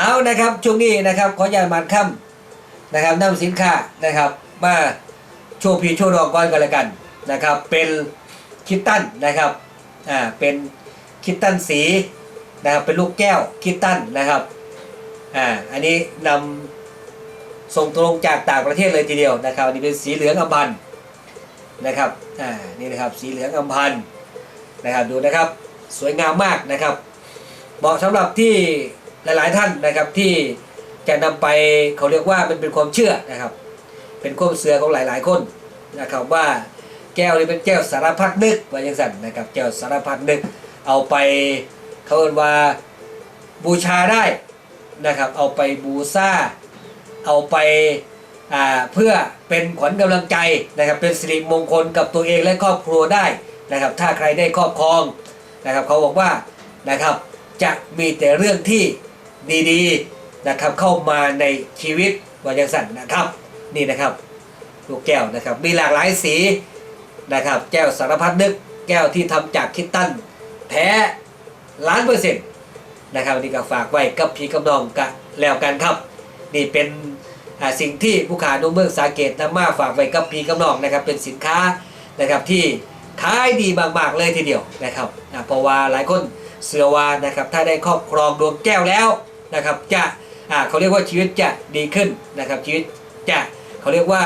เอานะครับช่วงนี้นะครับขออย่ามันค่ำนะครับนำสินค้านะครับมาโชว์พีโชว์ดองก่อนกันเลยกันนะครับ เป็นคิตตันนะครับอ่าเป็นคิตตันสีนะครับเป็นลูกแก้วคิตตันนะครับอ่าอันนี้นำส่งตรงจากต่างประเทศเลยทีเดียวนะครับอันนี่เป็นสีเหลืองอำพันนะครับอ่านี่นะครับสีเหลืองอำพันนะครับดูนะครับสวยงามมากนะครับเหมาะสำหรับที่ หลาย ๆ ท่านนะครับที่จะนำไปเขาเรียกว่ามันเป็นความเชื่อนะครับ เป็นความเชื่อของหลาย ๆ คนนะครับว่าแก้วนี้เป็นแก้วสารพัดนึกว่าอย่างสั่นนะครับแก้วสารพัดนึกเอาไปเขาเรียกว่าบูชาได้นะครับ เอาไปบูชาเอาไปอ่าเพื่อเป็นขวัญกำลังใจนะครับเป็นสิริมงคลกับตัวเองและครอบครัวได้นะครับ ถ้าใครได้ครอบครองนะครับเขาบอกว่านะครับจะมีแต่เรื่องที่ ดีๆนะครับเข้ามาในชีวิตวายังสันนะครับนี่นะครับลูกแก้วนะครับ มีหลากหลายสีนะครับ แก้วสารพัดนึก แก้วที่ทำจากคิตตันแท้ล้านเปอร์เซ็นต์นะครับนี่ก็ฝากไว้กับพี่กับน้องกันแล้วกันครับ นี่เป็นสิ่งที่ผู้ขานุ่มเมืองสาเกตนำมาฝากไว้กับพี่กับน้องนะครับ เป็นสินค้านะครับที่ขายดีมากๆเลยทีเดียวนะครับเพราะว่าหลายคนเสือว่านะครับถ้าได้ครอบครองดวงแก้วแล้ว นะครับจะเขาเรียกว่าชีวิตจะดีขึ้นนะครับชีวิตจะเขาเรียกว่า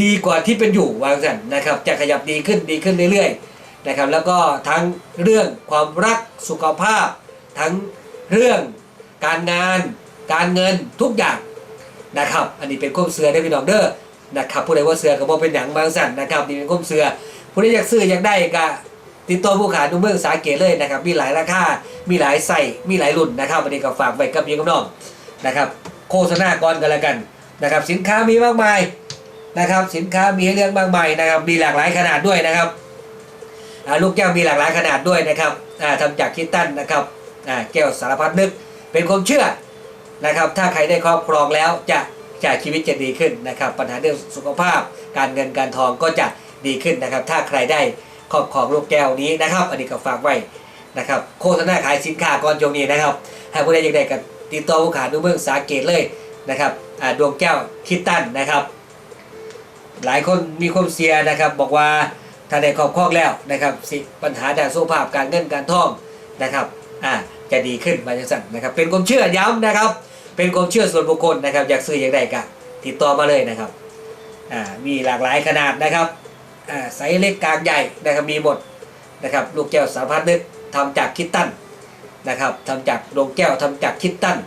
ดีกว่าที่เป็นอยู่วางสันนะครับจะขยับดีขึ้นดีขึ้นเรื่อยๆนะครับแล้วก็ทั้งเรื่องความรักสุขภาพ ทั้งเรื่องการงาน การเงินทุกอย่างนะครับอันนี้เป็นข้มเสือได้พี่น้องเด้อนะครับผู้ใดว่าเสือกับบ่เป็นหยังบางสันนะครับนี่เป็นข้มเสือผู้ใดอยากซื้ออยากได้ก็ ติดต่อผู้ขายดูเมืองสาเกตเลยนะครับ มีหลายราคา มีหลายไส้มีหลายรุ่นนะครับวันนี้ก็ฝากไว้กับพี่กับน้องนะครับ โฆษณาก่อนกันแล้วกันนะครับ สินค้ามีมากมายนะครับ สินค้ามีให้เลือกมากมายนะครับ มีหลากหลายขนาดด้วยนะครับลูกแก้วมีหลากหลายขนาดด้วยนะครับอ่าทำจากคิตตันนะครับแก้วสารพัดนึก เป็นความเชื่อนะครับ ถ้าใครได้ครอบครองแล้วจะจะชีวิตจะดีขึ้นนะครับ ปัญหาเรื่องสุขภาพ การเงินการทองก็จะดีขึ้นนะครับ ถ้าใครได้ ครอบครองลูกแก้วนี้นะครับ อันนี้ก็ฝากไว้นะครับ โฆษณาขายสินค้าก่อนช่วงนี้นะครับให้ผู้ใดอยากได้กับติดต่อผู้ขายดูเมืองสาเกตเลยนะครับอ่าดวงแก้วคิดตันนะครับ หลายคนมีความเสียนะครับ บอกว่าถ้าได้ครอบครองแล้วนะครับสิปัญหาด้านสุขภาพการเงินการท่องนะครับอ่าจะดีขึ้นมาจังสันนะครับ เป็นความเชื่อย้ำนะครับ เป็นความเชื่อส่วนบุคคลนะครับ อยากซื้ออยากได้ก็ติดต่อมาเลยนะครับอ่ามีหลากหลายขนาดนะครับ ไซส์เล็กกลางใหญ่นะครับมีหมดนะครับลูกแก้วสารพัดนึกทำจากคิตตันนะครับทำจากดวงแก้วทำจากคิตตัน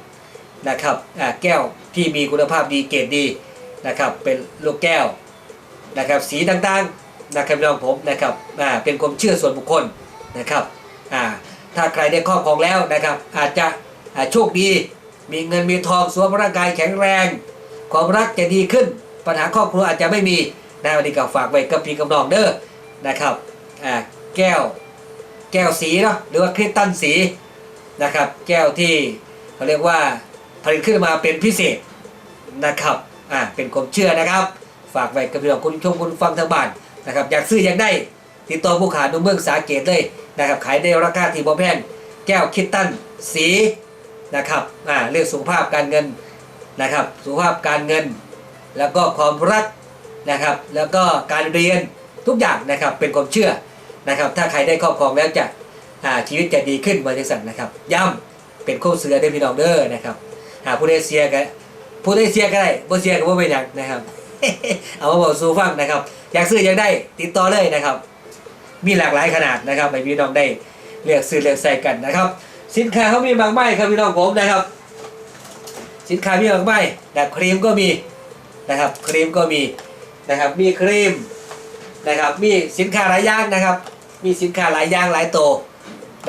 นะครับแก้วที่มีคุณภาพดีเกรดดีนะครับเป็นลูกแก้วนะครับสีต่างๆนะครับน้องผมนะครับเป็นความเชื่อส่วนบุคคลนะครับถ้าใครได้ครอบครองแล้วนะครับอาจจะโชคดีมีเงินมีทองสวมร่างกายแข็งแรง ความรักจะดีขึ้น ปัญหาครอบครัวอาจจะไม่มี นะวันนี้ก็ฝากไว้กับพี่กับน้องเด้อนะครับอ่าแก้วแก้วสีเนาะหรือว่าคริสตัลสีนะครับแก้วที่เขาเรียกว่าผลิตขึ้นมาเป็นพิเศษนะครับอ่าเป็นความเชื่อนะครับ ฝากไว้กับพี่น้องคุณชมคุณฟังทางบ้านนะครับอยากซื้ออยากได้ติดต่อผู้ขายดูเมืองสาเกตเลยนะครับขายในราคาที่บ่แพงแก้วคิตตันสีนะครับอ่าเรื่องสุขภาพการเงินนะครับสุขภาพการเงิน แล้วก็ความรัก นะครับ แล้วก็การเรียนทุกอย่างนะครับเป็นความเชื่อนะครับ ถ้าใครได้ครอบครองแล้วจะอาชีวิตจะดีขึ้นมาจังสันนะครับย้ำเป็นโค้ชเสือได้พี่น้องเด้อนะครับหาผู้ได้เสียกันผู้ได้เสียก็ได้บ่เสียก็บ่เป็นหยังนะครับ เอามาบอกสู่ฟังนะครับ อยากซื้ออยากได้ติดต่อเลยนะครับ มีหลากหลายขนาดนะครับให้พี่น้องได้เลือกซื้อเลือกใส่กันนะครับ สินค้าเขามีมากมายครับพี่น้องผมนะครับ สินค้ามีมากมายแบบครีมก็มีนะครับครีมก็มี นะครับ มีครีมนะครับ มีสินค้าหลายอย่างนะครับ มีสินค้าหลายอย่างหลายโตว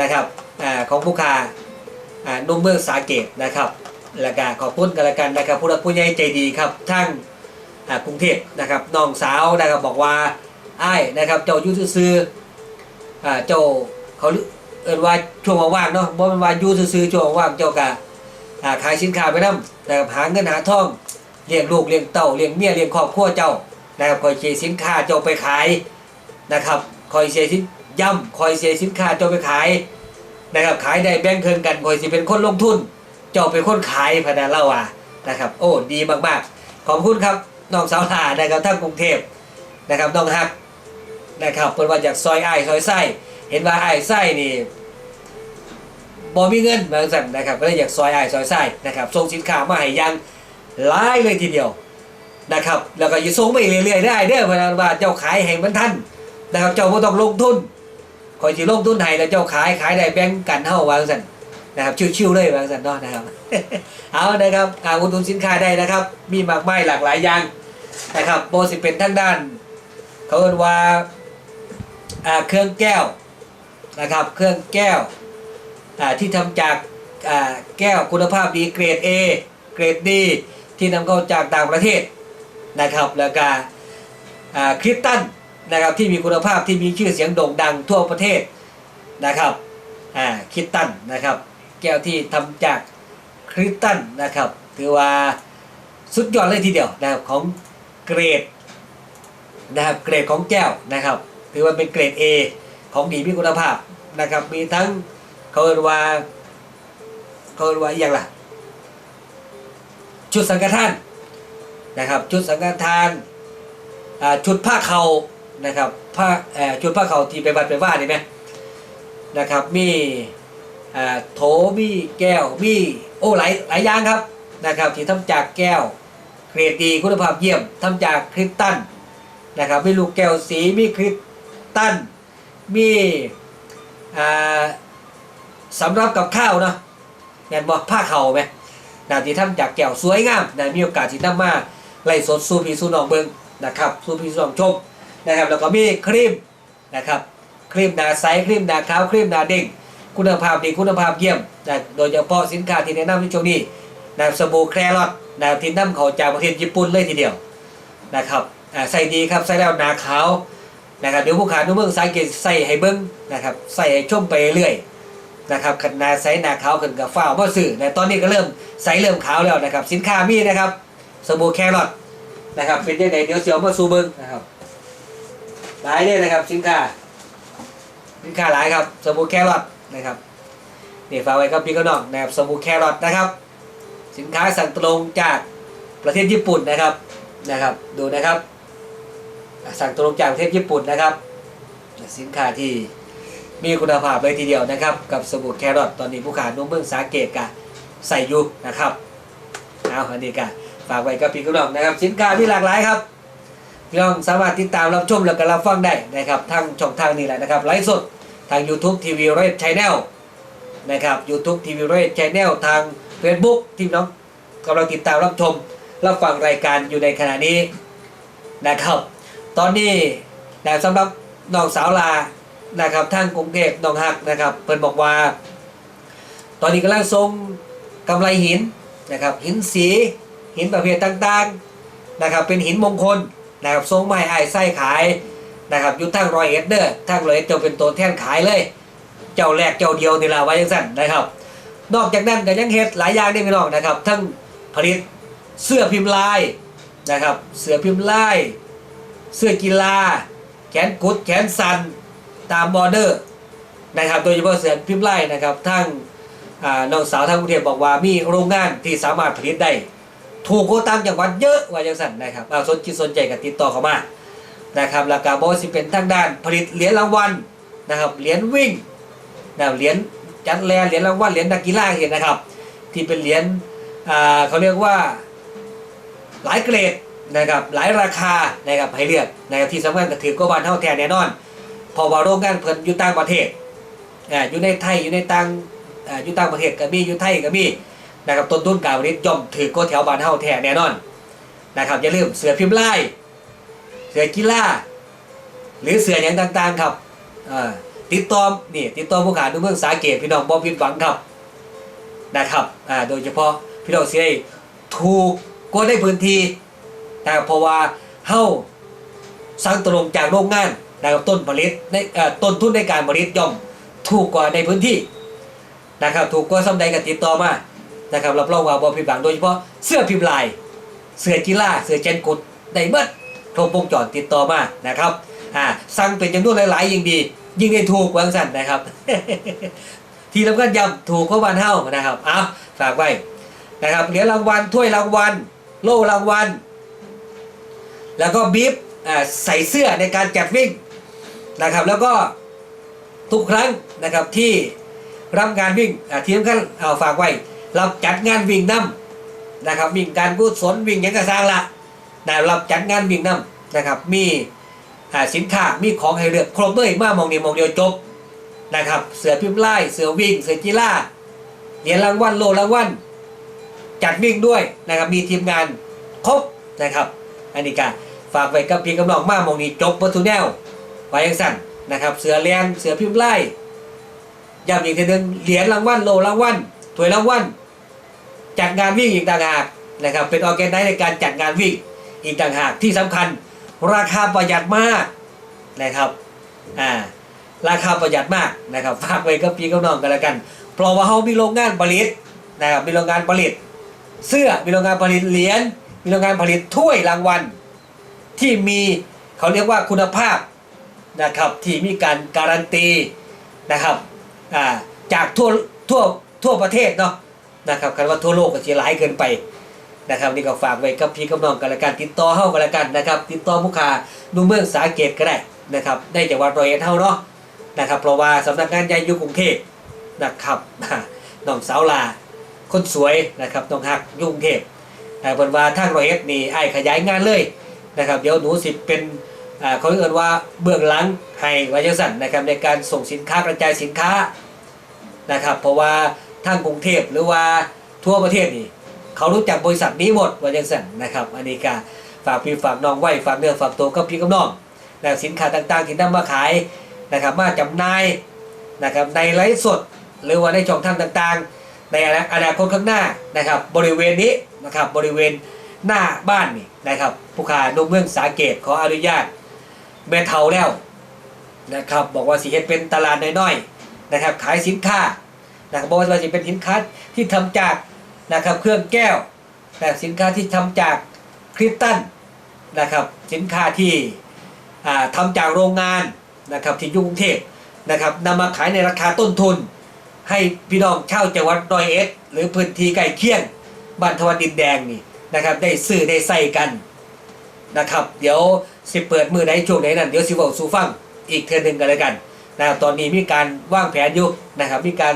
นะครับอ่าของผู้ค้าอ่านุ่มเมืองสาเกตนะครับแล้วก็ขอบคุณกันละกันนะครับผู้รับผู้ใหญ่ใจดีครับทั้งอ่ากรุงเทพนะครับน้องสาวนะครับบอกว่าไอ้นะครับเจ้ายุซื้อๆอ่าเจ้าเขาเอินว่าช่วงว่างๆเนาะบ่แม่นว่ายูซื่อช่วงว่างเจ้ากะอ่าขายสินค้าไปนํนะครับหาเงินหาทองเลี้ยงลูกเลี้ยงเต้าเลี้ยงเมียเลี้ยงครอบครัวเจ้า นะครับคอยเสียสินค้าเจ้าไปขายนะครับคอยเสียสินย่ำคอยเสียสินค้าเจ้าไปขายนะครับขายได้แบ่งเคินกันคอยสิเป็นคนลงทุน เจ้าเป็นคนขายพนันเล่าว่านะครับ โอ้ดีมากๆ ขอบคุณครับน้องสาวลานะครับทั้งกรุงเทพนะครับน้องฮักนะครับเพิ่นว่าจากซอยไอ้ซอยไส้เห็นว่าไอ้ไส้นี่บ่มีเงินบางสั่นนะครับก็เลยอยากซอยไอ้ซอยไส้นะครับส่งสินค้ามาให้ยังหลายเลยทีเดียว นะครับ แล้วก็ยู่ส่งไปเรื่อยๆได้เด้อเพราะว่าเจ้าขายให้มันทันนะครับเจ้าบ่ต้องลงทุนคอยสิลงทุนให้แล้วเจ้าขายขายได้แบ่งกันเฮาวางสันนะครับชิวๆเลยวางสันเนาะนะครับ เอานะครับการอุดหนุนสินค้าได้นะครับ มีมากมายหลากหลายอย่างนะครับโบสิเป็นทั้งด้าน เขาเรียกว่าเครื่องแก้วนะครับ เครื่องแก้วที่ทำจากแก้วคุณภาพดีเกรด A เกรดดีที่นำเข้าจากต่างประเทศ นะครับแล้วก็คริสตันนะครับที่มีคุณภาพที่มีชื่อเสียงโด่งดังทั่วประเทศนะครับคริสตันนะครับ แก้วที่ทำจากคริสตันนะครับถือว่าสุดยอดเลยทีเดียวนะครับของเกรดนะครับเกรดของแก้วนะครับถือว่าเป็นเกรด A ของดีมีคุณภาพนะครับมีทั้งเขาเรียกว่าเขาเรียกว่าอย่างล่ะชุดสังฆทาน นะครับชุดสังฆทานชุดผ้าเขานะครับผ้าชุดผ้าเขาที่ไปวัดไปว่านี่ไหมนะครับมีโถมีแก้วมีโอ้หลายหลายอย่างครับนะครับที่ทำจากแก้วเกรดดีคุณภาพเยี่ยมทำจากคริสตัลนะครับมีลูกแก้วสีมีคริสตัลมีอ่าสำรับกับข้าวเนาะแม่นบอกผ้าเข่าไหมนะที่ทำจากแก้วสวยงามนะมีโอกาสที่นำมา ไล่สดสู่พี่สู่น้องเบิงนะครับสู่พี่สู่น้องชมนะครับแล้วก็มีครีมนะครับครีมหนาใสครีมหนาขาวครีมหนาเด้งคุณภาพดีคุณภาพเยี่ยมนะโดยเฉพาะสินค้าที่แนะนำในช่วงนี้นะสบู่แครอทนะที่นำเข้าจากประเทศญี่ปุ่นเลยทีเดียวนะครับใส่ดีครับใส่แล้วหนาขาวนะครับเดี๋ยวผู้ขายนุเมืองสายเกตใส่ให้เบิ้งนะครับใส่ให้ชมไปเรื่อยนะครับขนาดใส่หนาขาวขึ้นกับฟ้าวมาสื่อนะตอนนี้ก็เริ่มใส่เริ่มขาวแล้วนะครับ สินค้ามีนะครับ สบู่แครอทนะครับเป็นยังไงเดี๋ยวเสียวมาสู่เบิ้งนะครับหลายเลยนะครับสินค้าสินค้าหลายครับสบู่แครอทนะครับนี่ฝากไว้กับพี่ก็น้องนะครับสบู่แครอทนะครับ สินค้าสั่งตรงจากประเทศญี่ปุ่นนะครับนะครับ ดูนะครับสั่งตรงจากประเทศญี่ปุ่นนะครับ สินค้าที่มีคุณภาพเลยทีเดียวนะครับ กับสบู่แครอทตอนนี้ผู้ขายนุ่มเมืองสาเกตกะใส่อยู่นะครับเอาอันนี้กะ ฝากไว้กับพี่น้องนะครับ สินค้ามีหลากหลายครับพี่น้องสามารถติดตามรับชมแล้วก็รับฟังได้นะครับทางช่องทางนี้แหละนะครับไลฟ์สดทาง YouTube TV Red Channel นะครับ YouTube TV Red Channel ทาง Facebook ที่น้องกำลังติดตามรับชมรับฟังรายการอยู่ในขณะนี้นะครับ ตอนนี้นะสำหรับน้องสาวลานะครับทางกรุงเทพน้องฮักนะครับเพิ่นบอกว่า ตอนนี้กำลังทรงกำไรหินนะครับหินสี หินประเภทต่างๆนะครับเป็นหินมงคลนะครับทรงไม้ไอ้ไส้ขายนะครับยู่ทางรอยเอ็ดเดอร์ทางรอยเอ็ดจะเป็นตัวแทนขายเลย เจ้าแรกเจ้าเดียวนี่ละไว้ยังสั่นนะครับ นอกจากนั้นก็ยังเฮ็ดหลายอย่างได้พี่น้องนะครับ ทั้งผลิตเสื้อพิมพ์ลายนะครับ เสื้อพิมพ์ลาย เสื้อกีฬา แขนกุดแขนสันตามบอร์เดอร์นะครับโดยเฉพาะเสื้อพิมพ์ลายนะครับทั้งน้องสาวทางกรุงเทพบอกว่ามีโรงงานที่สามารถผลิตได้ ถูกกว่าตามจังหวัดเยอะว่าจังสันนะครับเอาสนจิตสนใจกับติดต่อเข้ามานะครับแล้วก็บอสิเป็นทางด้านผลิตเหรียญรางวัลนะครับเหรียญวิ่งนะเหรียญจัดแลเหรียญรางวัลเหรียญนักกีฬาเห็นนะครับ ที่เป็นเหรียญเขาเรียกว่าหลายเกรดนะครับหลายราคานะครับให้เลือกนะครับที่สำคัญก็ถือก็บานเท่าแท้แน่นอน พอว่าโรงงานเพิ่นอยู่ต่างประเทศอยู่ในไทยอยู่ในต่างอยู่ต่างประเทศก็มีอยู่ไทยก็มี นะครับต้นทุนการผลิตย่อมถือก็แถวบานเท่าแท้แน่นอนนะครับอย่าลืมเสือพิมพ์ลายเสือกีฬาหรือเสืออย่างต่างๆครับติดต่อนี่ติดต่อผู้ขายดูเมืองสาเกตพี่น้องบ่ผิดหวังครับนะครับโดยเฉพาะพี่น้องเสียถูกก็ได้พื้นที่นะครับเพราะว่าเฮาสร้างตรงจากโรงงานนะครับต้นผลิตในต้นทุนในการผลิตย่อมถูกกว่าในพื้นที่นะครับถูกกว่าสำใดกันติดต่อมา นะครับรับรองว่าบ่ผิดหวังโดยเฉพาะเสื้อพิมพ์ลาย เสื้อกีฬาเสื้อเจนกุดได้เบิดครบวงจรติดต่อมานะครับอ่าสั่งเป็นจำนวนหลายๆยิ่งดี ยิ่งได้ถูกวางสั่นนะครับ ที่สำคัญย้ำถูกก็วันเท่านะครับเอาฝากไว้นะครับเหรียญรางวัลถ้วยรางวัล โล่รางวัล แล้วก็บีบอ่าใส่เสื้อในการจัดวิ่งนะครับ แล้วก็ทุกครั้งนะครับที่รับงานวิ่งอ่าทีมกันเอาฝากไว้ ราจัดงานวิ่งน้ำนะครับวิ่งการกุศลวิ่งยังกระสร้างละนะเราจัดงานวิ่งน้ำนะครับมีสินค้ามีของให้เลือกครบเลยมามองนี้มองเดียวจบนะครับเสือพิมพ์ไล่เสือวิ่ง เสือกีฬาเหรียญรางวัลโลรางวัลจัดวิ่งด้วยนะครับมีทีมงานครบนะครับอันนี้ก็ฝากไว้กับพี่กำลองมามองนี้จบวัตถุแนวไว้ยังสั่นนะครับเสือแรงเสือพิมพ์ไล่ย้ำอีกทีหนึ่งเหรียญรางวัลโลรางวัลถ้วยรางวัล จัดงานวิ่งอีกต่างหากนะครับเป็นออแกนไนในการจัดงานวิ่งอีกต่างหากที่สำคัญราคาประหยัดมากนะครับอ่าราคาประหยัดมากนะครับฝากไว้กับพี่กับน้องกันแล้วกัน เพราะว่าเขามีโรงงานผลิตนะครับมีโรงงานผลิต เสื้อมีโรงงานผลิตเหรียญมีโรงงานผลิตถ้วยรางวัล ที่มีเขาเรียกว่าคุณภาพนะครับที่มีการการันตีนะครับอ่าจากทั่วทั่วทั่วประเทศเนาะ นะครับคันว่าทั่วโลกก็จะหลายเกินไปนะครับนี่ก็ฝากไว้กับพี่กับน้องกันละกันติดต่อเฮากันละกันนะครับติดต่อผู้ค้านุ่มเมืองสาเกตก็ได้นะครับได้จากวัดรอยเอ็ดเฮาเนาะนะครับเพราะว่าสำนักงานใหญ่อยู่กรุงเทพนะครับน้องสาวลาคนสวยนะครับน้องฮักยุ่กงเทพแต่เพิ่นว่าทางรอยเอ็ดนี่ไอ้ขยายงานเลยนะครับเดี๋ยวหนูสิเป็นเขาเรียกว่าเบื้องหลังให้วาจังสันนะครับในการส่งสินค้ากระจายสินค้านะครับเพราะว่า ทางกรุงเทพหรือว่าทั่วประเทศนี่เขารู้จักบริษัทนี้หมดวาจังสันนะครับอันนี้ก็ฝากพี่ฝากน้องไว้ฝากเนื้อฝากตัวกับพี่กับน้องนะสินค้าต่างๆที่นำมาขายนะครับมาจำหน่ายนะครับในไลฟ์สด หรือว่าในช่องทางต่างๆ ในอนาคตข้างหน้านะครับบริเวณนี้นะครับบริเวณหน้าบ้านนี่นะครับผู้ค้านุ่มเมืองสาเกตขออนุญาตแม่เทาแล้วนะครับบอกว่าสีเฮ็ดเป็นตลาดน้อยๆนะครับขายสินค้า นะครับบอกว่าสิเป็นสินค้าที่ทำจากนะครับเครื่องแก้วนะคบสินค้าที่ทำจากคริสตัลนะครับสินค้าที่อ่าทำจากโรงงานนะครับที่ยกรุงเทพนะครับนำมาขายในราคาต้นทุน ให้พี่น้องเช่าวจังหวัดรอยเอ็ดหรือพื้นที่ใกล้เคียงบ้านทวันดินแดงนี่นะครับได้ซื้อได้ใส่กันนะครับเดี๋ยวสิเปิดมือไหนช่วงไหนนั่นเดี๋ยวสิบอกสู่ฟังอีกเทือหนึ่งกันเลยกันนะครับตอนนี้มีการว่างแผนอยู่นะครับมีการ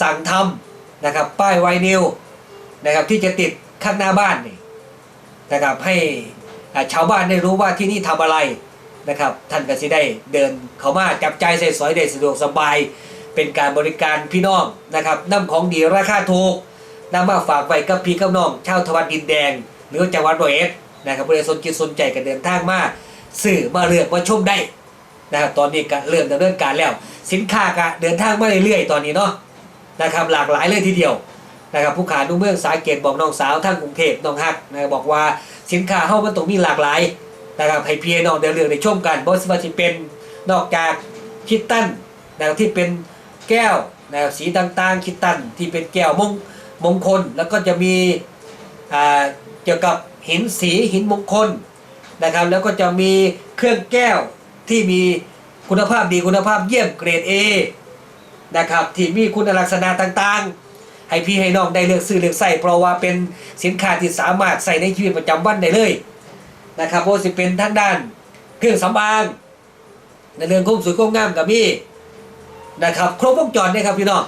สั่งทำนะครับป้ายไวนิวนะครับที่จะติดข้างหน้าบ้านนี่นะครับให้ชาวบ้านได้รู้ว่าที่นี่ทำอะไรนะครับท่านก็สิได้เดินเขามาจับใจใส่สอยได้สะดวกสบาย เป็นการบริการพี่น้องนะครับนำของดีราคาถูกนำมาฝากไว้กับพี่กับน้องชาวทวัดดินแดง หรือจังหวัดร้อยเอ็ดนะครับผู้ใดสนจิตสนใจกันเดินทางมาสื่อมาเลือกมาชมได้นะครับตอนนี้ก็เริ่มดำเนินการแล้ว สินค้าก็เดินทางมาเรื่อยๆตอนนี้เนาะ นะครับหลากหลายเลยทีเดียวนะครับผู้ขานุ่มเมืองสายเกตบอกน้องสาวทางกรุงเทพน้องฮักนะบบอกว่าสินค้าเฮามันต้องมีหลากหลายนะครับให้พี่น้องเดินเรื่องในชมกันบ่ว่าสิเป็นนอกจากคิดตั้นนะครับที่เป็นแก้วนะครับสีต่างๆคิดตันที่เป็นแก้วมงมงคล แล้วก็จะมีอ่าเกี่ยวกับหินสีหินมงคลนะครับแล้วก็จะมีเครื่องแก้วที่มีคุณภาพดีคุณภาพเยี่ยมเกรด A นะครับที่มีคุณลักษณะต่างๆ ให้พี่ให้น้องได้เลือกซื้อเลือกใส่เพราะว่าเป็นสินค้าที่สามารถใส่ในชีวิตประจำวันได้เลยนะครับเพราะสิเป็นทางด้านเครื่องสำอางในเรื่องคุ้มสวยคุ้มงามกับมี่นะครับครบวงจรเนี่ยครับพี่น้อง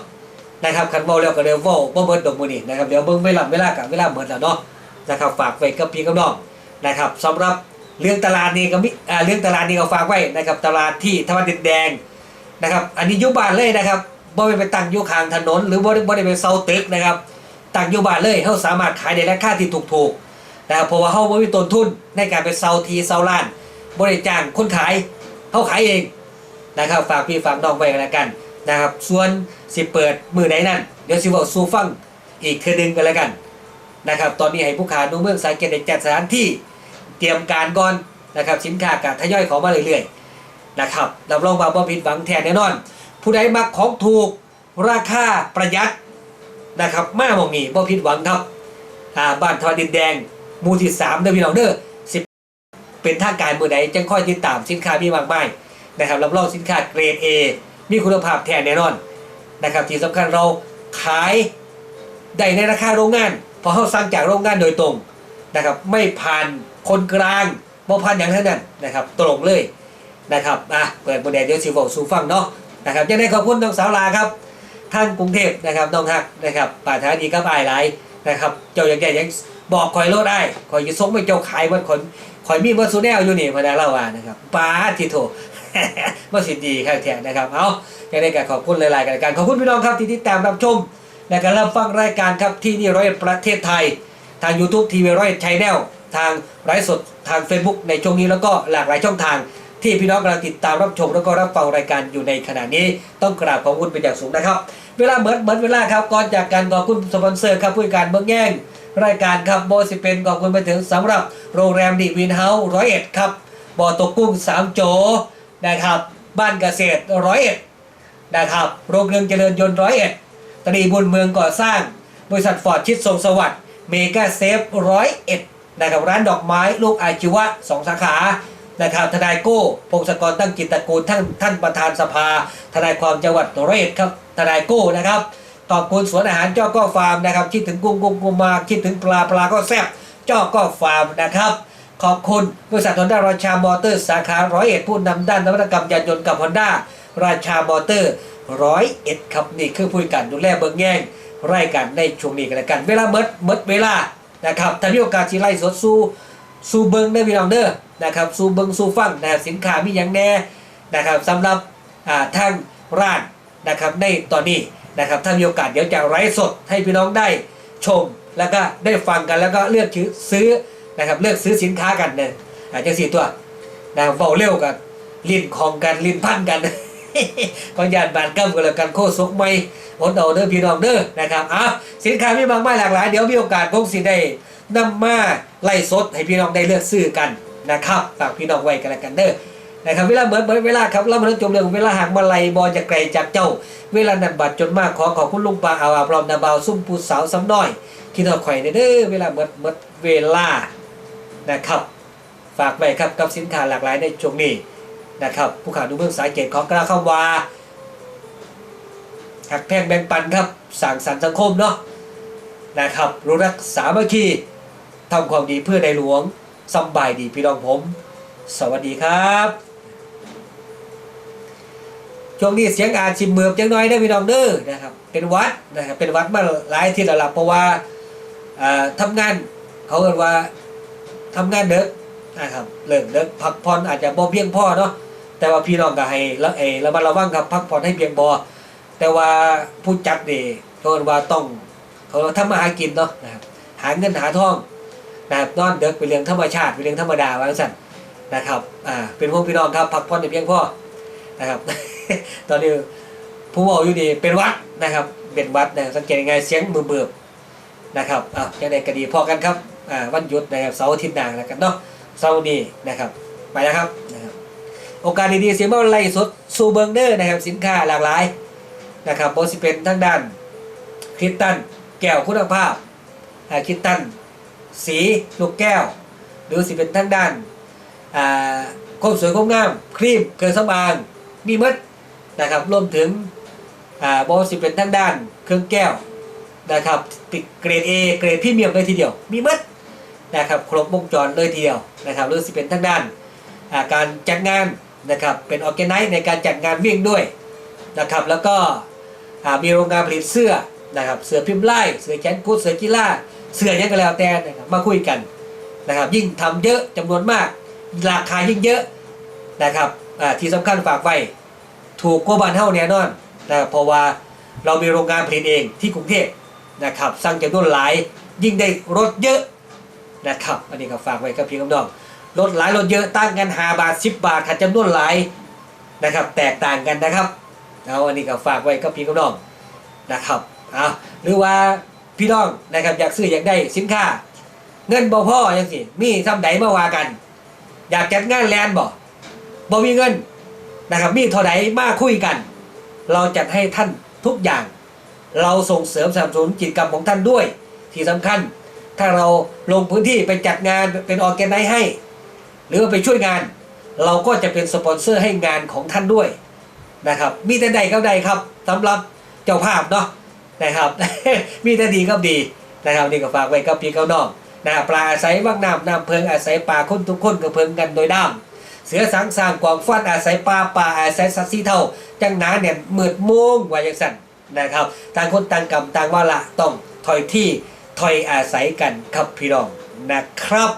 นะครับคันเว้าแล้วก็เดี๋ยวเว้าบ่เบิดดอกมือนี้นะครับเดี๋ยวเบิ่งเวลาเวลากับเวลาเบิดแล้วเนาะนะครับฝากไว้กับพี่กับน้องนะครับสำหรับเรื่องตลาดนี้ก็มีอ่าเรื่องตลาดนี้ก็ฝากไว้นะครับตลาดที่ทวัดดินแดง นะครับ อันนี้ยู่บ้านเลยนะครับบ่ได้ไปตั้งยู่ข้างถนน หรือบ่ได้บ่ได้ไปเซาตึกนะครับตั้งยู่บ้านเลยเฮาสามารถขายในราคาที่ถูกๆนะครับเพราะว่าเฮาบ่มีต้นทุนในการไปเซาทีเซาร้านบ่ได้จ้างคนขายเฮาขายเองนะครับฝากพี่ฝากน้องไว้กันแล้วกันนะครับส่วนสิเปิดมือไหนนั่นเดี๋ยวสิบอกสูฟังอีกเทือนึงกันแล้วกันนะครับตอนนี้ให้ผู้ขายดูเมืองสายเกตได้จัดสถานที่เตรียมการก่อนนะครับสินค้ากะทยอยเขอมาเรื่อยๆ นะครับรับรองว่าบ่ผิดหวังแท้แน่นอน ผู้ใดมักของถูกราคาประหยัดนะครับมาหมองนี้บ่ผิดหวังครับอ่าบ้านทวารดินแดงหมู่ที่3เด้อพี่น้องเด้อสิเป็นทางการมือไหนจังค่อยติดตามสินค้ามีมากมายนะครับรับรองสินค้าเกรด A มีคุณภาพแท้แน่นอนนะครับที่สำคัญเราขายได้ในราคาโรงงานเพอเขาสั่งจากโรงงานโดยตรงนะครับไม่ผ่านคนกลางบ่ผ่านอย่างทั้งนั้นนะครับตรงเลย นะครับอะเปิดโมเดลเดี๋ยวสิบอกสู่ฟังเนาะนะครับยังได้ขอบคุณน้องสาวลาครับทางกรุงเทพนะครับน้องฮักนะครับปรารถนาดีกับอายหลายนะครับเจ้าอย่างแก่ยังบอกคอยโลดได้คอยจะส่งไปเจ้าขายวันคนคอยมีวัตถุแนวอยู่นี่พนาเล่าว่านะครับป้าทิโถว่าสิดีครับแท้นะครับเอาก็ได้กับขอบคุณหลายๆกันกันขอบคุณพี่น้องครับที่ติดตามรับชมและการรับฟังรายการครับที่นี่ร้อยเอ็ดประเทศไทย ทาง YouTube ทีวีร้อยเอ็ดชแนลทางไลฟ์สดทาง Facebook ในช่วงนี้แล้วก็หลากหลายช่องทาง ที่พี่น้องกำลังติดตามรับชมแล้วก็รับฟังรายการอยู่ในขณะนี้ ต้องกราบขอบคุณเป็นอย่างสูงนะครับ เวลาเหมือนเหมือนเวลาครับก่อนจากกันขอบคุณสปอนเซอร์ครับผู้การเมืองแย่งรายการครับโบสิเป็นขอบคุณไปถึงสำหรับโรงแรมดีวินเฮาส์ร้อยเอ็ดครับบ่อตกกุ้งสามโจนะครับ บ้านเกษตรร้อยเอ็ดนะครับโรงเรือนเจริญยนต์ร้อยเอ็ดตรีบุญเมืองก่อสร้าง บริษัทฟอร์ดชิดทรงสวัสดิ์เมกาเซฟร้อยเอ็ดนะครับร้านดอกไม้ลูกอาชีวะสองสาขา นะครับทนายโก้พงศกรตั้งกิจตระกูลท่านท่านประธานสภา ทนายความจังหวัดร้อยเอ็ดครับทนายโก้นะครับขอบคุณสวนอาหารเจ้าก็ฟาร์มนะครับ คิดถึงกุ้งกุ้งกุ้งมาคิดถึงปลาปลาก็แซ่บเจ้าก็ฟาร์มนะครับ ขอบคุณบริษัทฮอนด้าราชามอเตอร์สาขาร้อยเอ็ดผู้นำด้านนวัตกรรมยานยนต์กับฮอนด้าราชามอเตอร์ร้อยเอ็ดครับนี่คือผู้กันดูแลเบิงแย่งรายการในช่วงนี้กันแล้วกัน เวลาเมิดเมิดเวลานะครับถ้ามีโอกาสที่ไล่สดสู้ สู้เบิงได้พี่น้องเด้อนะครับสู้เบิงสู้ฟังนะครับสินค้ามีอย่างแน่นะครับสำหรับอ่าทางร้านนะครับในตอนนี้นะครับถ้ามีโอกาสเดี๋ยวจะไลฟ์สดให้พี่น้องได้ชม แล้วก็ได้ฟังกันแล้วก็เลือกซื้อนะครับเลือกซื้อสินค้ากันเนี่ยอาจจะสี่ตัวนะครับเบาเร็วกันลิ้นของกันลิ้นพันกันก็ยานบานกั้มกันแล้วกันโคศกไม่อดเอาเด้อพี่น้องเด้อนะครับอะสินค้ามีมากมายหลากหลายเดี๋ยวมีโอกาสคงสิได้ นำมาไล่สดให้พี่น้องได้เลือกซื้อกันนะครับฝากพี่น้องไว้กันล้วกันเด้อนะครับเวลาเหมือนเหมือนเวลาครับเรามาถึงจมเรื่องเวลาหากมาลัยบอลจะไกลจากเจ้า เวลานันบัดจนมากขอขอบคุณลุงปลาเอาอาพร้อมนาบาวซุ่มปูสาวซ้ำน้อยคิดเอาข่อยเด้อเวลาเหมือนเหมือเวลานะครับ ฝากไว้ครับกับสินค้าหลากหลายในช่วงนี้นะครับผู้ข่าวดูเบื้องสายเกตของกระเข้าวาหักแพงแบ่งปันครับสั่งสรรค์สังคมเนาะนะครับรู้รักสามัคคี ทำความดีเพื่อในหลวงสบายดีพี่น้องผม สวัสดีครับช่วงนี้เสียงอาชิมเมือบจังน้อยได้พี่น้องเด้อนะครับ เป็นวัดนะครับเป็นวัดมาหลายที่แล้วล่ะเพราะว่าอ่าทำงานเขาเรียกว่าทำงานเด็กนะครับเลิกเด็กพักผ่อนอาจจะบ่เพียงพอเนาะแต่ว่าพี่น้องก็ให้ละเอระมัดระวังครับพักผ่อนให้เพียงพอแต่ว่าผู้จัดนี่เขาเรียกว่าต้องเขาเราทำมาหากินเนาะนะครับหาเงินหาทอง นะครับนอนเด็กเป็นเรื่องธรรมชาติเป็นเรื่องธรรมดาว่าจังซั่นนะครับอ่าเป็นพวกพี่น้องครับพักผ่อนเพียงพอนะครับ ตอนนี้ผู้บอกอยู่ดีเป็นวัดนะครับ เป็นวัดนะสังเกตยังไงเสียงมือเบิบนะครับอ่ายังไงก็ดีพอกันครับอ่าวันหยุดนะครับเสาร์อาทิตย์น้าแล้วกันเนาะเสาร์นี้นะครับไปแล้วครับนะครับโอกาสดีๆเสียงมาไล่สดซูเบิงเดอร์นะครับสินค้าหลากหลายนะครับโบสิเป็นทั้งด้านคริสตัลแก้วคุณภาพคริสตัล สีลูกแก้ว หรือสิเป็นทั้งด้านความสวยความงาม ครีมเครื่องสำอางมีหมัดนะครับรวมถึงอ่าบอสิเป็นทั้งด้าน เครื่องแก้วนะครับติดเกรด A เกรดพรีเมียมเลยทีเดียว มีมัดนะครับครบวงจรเลยทีเดียวนะครับหรือสิเป็นทั้งด้านาการจัดงานนะครับเป็นออแกไนซ์ในการจัดงานวิ่งด้วยนะครับแล้วก็มีโรงงานผลิตเสื้อนะครับเสื้อพิมพ์ไล่เสื้อแขนกุดเสื้อกีฬา เสื้อยังก็แล้วแต่นะครับมาคุยกันนะครับ ยิ่งทำเยอะจำนวนมาก ราคายิ่งเยอะนะครับที่สำคัญฝากไว้ถูกกว่าบ้านเท่าแน่นอนนะครับเพราะว่าเรามีโรงงานผลิตเองที่กรุงเทพนะครับสร้างจำนวนหลายยิ่งได้รถเยอะนะครับ อันนี้ก็ฝากไว้กับพี่กับน้องรถหลายรถเยอะตั้งกันหาบาท 10 บาทขัดจำนวนหลายนะครับ แตกต่างกันนะครับเอาอันนี้ก็ฝากไว้กับพี่กับน้องนะครับเอาหรือว่า พี่น้องนะครับอยากซื้ออยากได้สินค้า เงินบ่พ่อยังสิมีทำใดมาว่ากัน อยากจัดงานแลนบ่บ่มีเงินนะครับมีเท่าใดมาคุยกัน เราจัดให้ท่านทุกอย่าง เราส่งเสริมสนับสนุนกิจกรรมของท่านด้วย ที่สำคัญ ถ้าเราลงพื้นที่ไปจัดงานเป็นออแกไนซ์ให้ หรือว่าไปช่วยงาน เราก็จะเป็นสปอนเซอร์ให้งานของท่านด้วยนะครับ มีแต่ใดก็ใดครับสำหรับเจ้าภาพเนาะ นะครับ มีแต่ดีกับดีนะครับนี่ก็ฝากไว้กับพี่กับน้องนะครับปลาอาศัยวังน้ำน้ำเพิงอาศัยป่าคนทุกคนก็เพิงกันโดยด้ามเสือสังสร้างกวางฟันอาศัยปลาป่าอาศัยสัตว์สีเท่าจังหนาเนี่ยมืดม่วงวาย่างสั่นนะครับต่างคนต่างกรรมต่างว่าละต้องถอยที่ถอยอาศัยกันครับพี่น้องนะครับ